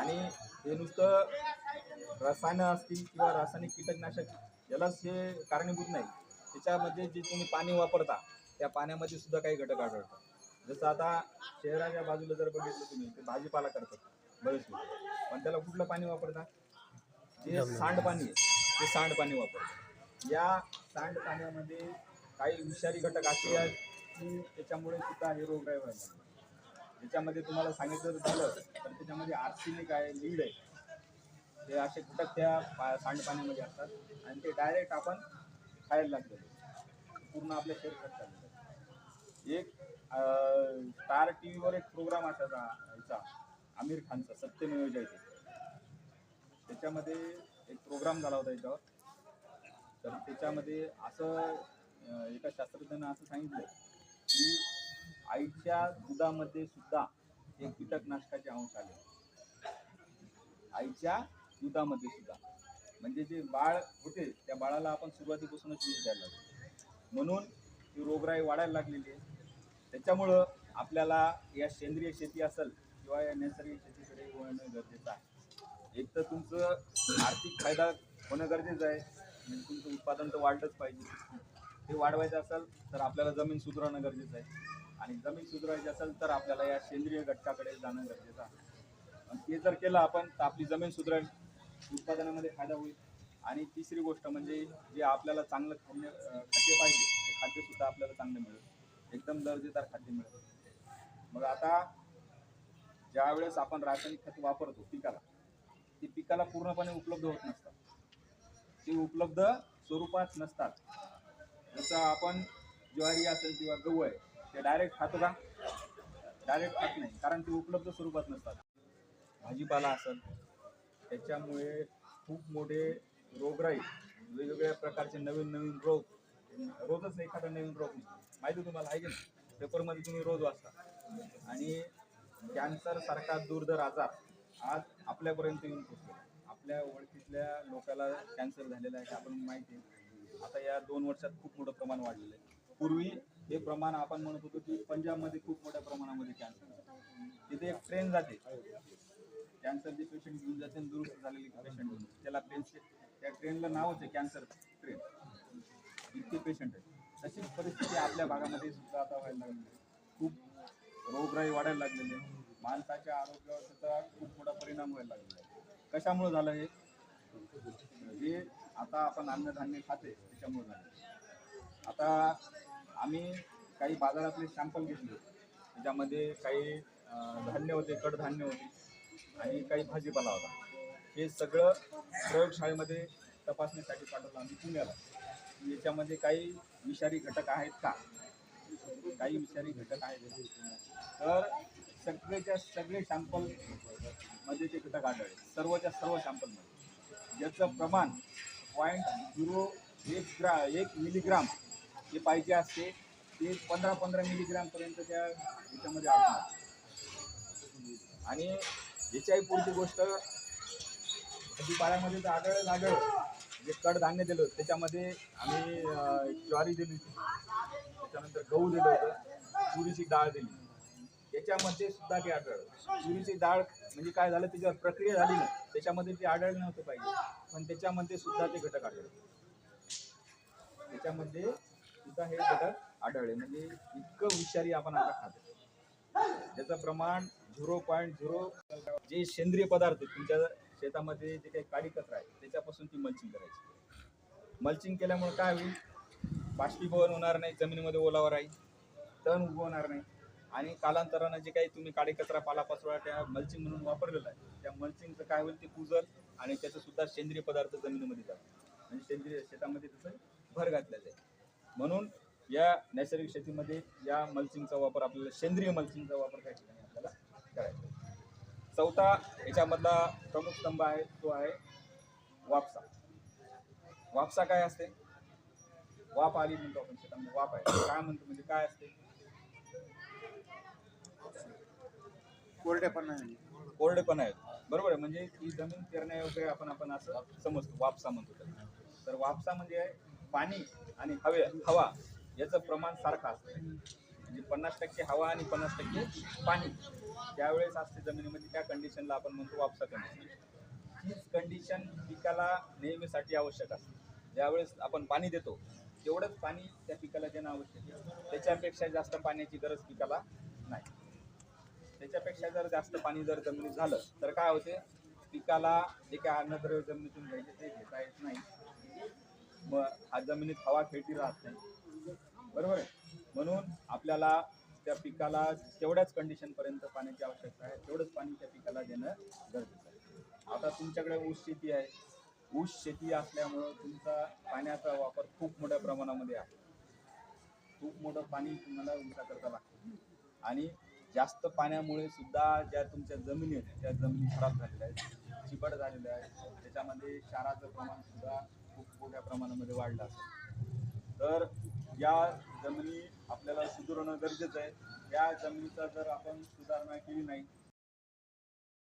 आणि हे नुसतं रसायनं असतील किंवा रासायनिक कीटकनाशक यालाच हे कारणीभूत नाही. त्याच्यामध्ये जे तुम्ही पाणी वापरता त्या पाण्यामध्ये सुद्धा काही घटक आढळतात. जसं आता शहराच्या बाजूला जर बघितलं तुम्ही ते भाजीपाला करतात बरेच लोक. पण त्याला कुठलं पाणी वापरतात जे सांडपाणी आहे ते सांडपाणी वापरतात. या सांडपाण्यामध्ये काही विषारी घटक असे आहेत की त्याच्यामुळे सुद्धा हे रोगराई व्हायला त्याच्यामध्ये तुम्हाला सांगितलं झालं तर त्याच्यामध्ये आर्सेनिक आहे लीड आहे? ते असे घटक त्या पा सांडपाण्यामध्ये असतात आणि ते डायरेक्ट आपण खायला लागतो पूर्ण आपल्या शरीरात एक स्टार टी व्हीवर एक प्रोग्राम असायचा याचा आमिर खानचा सत्यमेव जयते. त्याच्यामध्ये एक प्रोग्राम झाला होता याच्यावर. तर त्याच्यामध्ये असं एका शास्त्रज्ञानं असं सांगितलं आईच्या दुधामध्ये सुद्धा हे कीटकनाशकाचे अंश आले. आईच्या दुधामध्ये सुद्धा. म्हणजे जे बाळ होते त्या बाळाला आपण सुरुवातीपासूनच यूज द्यायला लागतो म्हणून ही रोगराई वाढायला लागलेली आहे. त्याच्यामुळं आपल्याला या सेंद्रिय शेती असेल किंवा या नैसर्गिक शेतीकडे वळणं गरजेचं आहे. एक तर तुमचं आर्थिक फायदा होणं गरजेचं आहे. म्हणजे तुमचं उत्पादन तर वाढलंच पाहिजे. ते वाढवायचं असेल तर आपल्याला जमीन सुधारणं गरजेचं आहे. आणि जमीन सुधारायची असेल तर आपल्याला या सेंद्रिय घटकाकडे जाणं गरजेचं आहे. आणि ते जर केलं आपण तर आपली जमीन सुधारेल उत्पादनामध्ये फायदा होईल. आणि तिसरी गोष्ट म्हणजे जे आपल्याला चांगलं खाद्य खाद्य पाहिजे ते खाद्यसुद्धा आपल्याला चांगलं मिळेल. एकदम दर्जेदार खाद्य मिळेल. मग आता ज्यावेळेस आपण रासायनिक खत वापरतो पिकाला ते पिकाला पूर्णपणे उपलब्ध होत नसतात. ते उपलब्ध स्वरूपात नसतात. जसं आपण ज्वारी असेल किंवा गहू आहे ते डायरेक्ट खातो का? डायरेक्ट खात नाही कारण ते उपलब्ध स्वरूपात नसतात. भाजीपाला असेल त्याच्यामुळे खूप मोठे रोगराई वेगवेगळ्या प्रकारचे नवीन नवीन रोग रोजच एखादा नवीन रोग माहिती तुम्हाला आहे की नाही? पेपरमध्ये तुम्ही रोज वाचता. आणि कॅन्सरसारखा दुर्धर आजार आज आपल्यापर्यंत येऊन पोचतो आपल्या ओळखीतल्या लोकाला कॅन्सर झालेला आहे आपण माहिती आहे. आता या दोन वर्षात खूप मोठं प्रमाण वाढलेलं आहे. पूर्वी हे प्रमाण आपण म्हणत होतो की पंजाबमध्ये खूप मोठ्या प्रमाणामध्ये कॅन्सर तिथे एक ट्रेन जाते. कॅन्सरचे पेशंट घेऊन जाते आणि दुरुस्त झालेले पेशंट घेऊन त्याला ट्रेनचे त्या ट्रेनला नावच आहे कॅन्सर ट्रेन इतके पेशंट आहेत. तशीच परिस्थिती आपल्या भागामध्ये सुद्धा आता व्हायला लागलेली आहे. खूप रोगराई वाढायला लागलेली आहे. माणसाच्या आरोग्यावर त्याचा खूप मोठा परिणाम व्हायला लागलेला आहे. कशामुळे झालं हे? आता आपण अन्नधान्य खाते त्याच्यामुळे झाले. आता आम्ही काही बाजारातले सॅम्पल घेतले. त्याच्यामध्ये काही धान्य होते कडधान्य होते आणि काही भाजीपाला होता. हे सगळं प्रयोगशाळेमध्ये तपासणीसाठी पाठवलं आम्ही पुण्याला. याच्यामध्ये काही विषारी घटक आहेत का? काही विषारी घटक आहेत तर सगळेच्या सगळे सॅम्पलमध्ये ते घटक आढळले. सर्वच्या सर्व सॅम्पलमध्ये याचं प्रमाण पॉईंट झिरो एक ग्रा एक मिलीग्राम जे पाहिजे असते ते पंधरा पंधरा मिलीग्रामपर्यंत त्या याच्यामध्ये आढळणार आणि याच्याही पुढची गोष्ट भाजीपाल्यामध्ये तर आगळ आढळलं जे कडधान्य दिलं होतं त्याच्यामध्ये आम्ही ज्वारी दिली होती. त्याच्यानंतर गहू दिलं होतं. तुरीची डाळ दिली. याच्यामध्ये सुद्धा ते आढळलं. तुरीची डाळ म्हणजे काय झालं त्याच्यावर प्रक्रिया झाली ना त्याच्यामध्ये ते आढळलं नव्हतं पाहिजे. पण त्याच्यामध्ये सुद्धा ते घटक आढळले. त्याच्यामध्ये सुद्धा हे घटक आढळले. म्हणजे इतकं विषारी आपण आता खातो. त्याचं प्रमाण झिरो पॉईंट झिरो जे सेंद्रिय पदार्थ तुमच्या शेतामध्ये जे काही काडी कचरा आहे त्याच्यापासून ती मल्चिंग करायची. मल्चिंग केल्यामुळे काय होईल? बाष्पीभवन होणार नाही जमिनीमध्ये ओलावा राहील. तण उगवणार नाही. आणि कालांतरानं जे काही तुम्ही काडी कचरा पालापाचोळा त्या मल्चिंग म्हणून वापरलेला आहे त्या मल्चिंगचं काय होईल ते कुजल आणि त्याचं सुद्धा सेंद्रिय पदार्थ जमिनीमध्ये जातात म्हणजे सेंद्रिय शेतामध्ये त्याचं भर घातलं जाईल म्हणून या नैसर्गिक शेतीमध्ये या मल्चिंगचा वापर आपल्याला सेंद्रिय मल्चिंगचा वापर काही ठिकाणी आपल्याला करायचा आहे. चौथा याच्यामधला प्रमुख स्तंभ आहे तो आहे वापसा. वापसा काय असते? वाप आली म्हणतो आपण शेतामध्ये वाप आहे. काय म्हणतो म्हणजे काय असते? कोरडे पण आहे. कोरडे पण आहेत. बरोबर आहे. म्हणजे ती जमीन पेरण्यायोग्य आपण आपण असं समजतो. वापसा म्हणतो त्याला. तर वापसा म्हणजे पाणी आणि हवे हवा याचं प्रमाण सारखं असतं. म्हणजे पन्नास टक्के हवा आणि पन्नास टक्के पाणी. त्यावेळेस असते जमिनीमध्ये. त्या कंडिशनला आपण म्हणतो वापसा कंडिशन हीच कंडिशन पिकाला नेहमीसाठी आवश्यक असते. ज्यावेळेस आपण पाणी देतो तेवढंच पाणी त्या पिकाला देणं आवश्यक आहे. त्याच्यापेक्षा जास्त पाण्याची गरज पिकाला नाही. त्याच्यापेक्षा जर जास्त पाणी जर जमिनीत झालं तर काय होते? पिकाला जे काय अन्नद्रव्य जमिनीतून घ्यायचे ते घेता येत नाही. मग हा जमिनीत हवा खेळती राहत नाही. बरोबर आहे? म्हणून आपल्याला त्या पिकाला तेवढ्याच कंडिशन पर्यंत पाण्याची आवश्यकता आहे. तेवढंच पाणी त्या पिकाला देणं गरजेचं आहे. आता तुमच्याकडे ऊस शेती आहे. ऊस शेती असल्यामुळं तुमचा पाण्याचा वापर खूप मोठ्या प्रमाणामध्ये आहे. खूप मोठं पाणी तुम्हाला ऊसाकरता लागतं. आणि जास्त पाण्यामुळे सुद्धा ज्या तुमच्या जमिनी आहेत त्या जमिनी खराब झालेल्या आहेत चिबड झालेल्या आहेत त्याच्यामध्ये क्षाराचं प्रमाण सुद्धा खूप मोठ्या प्रमाणामध्ये वाढलं असेल. तर या जमिनी आपल्याला सुधारणं गरजेचं आहे. या जमिनीचा जर आपण सुधारणा केली नाही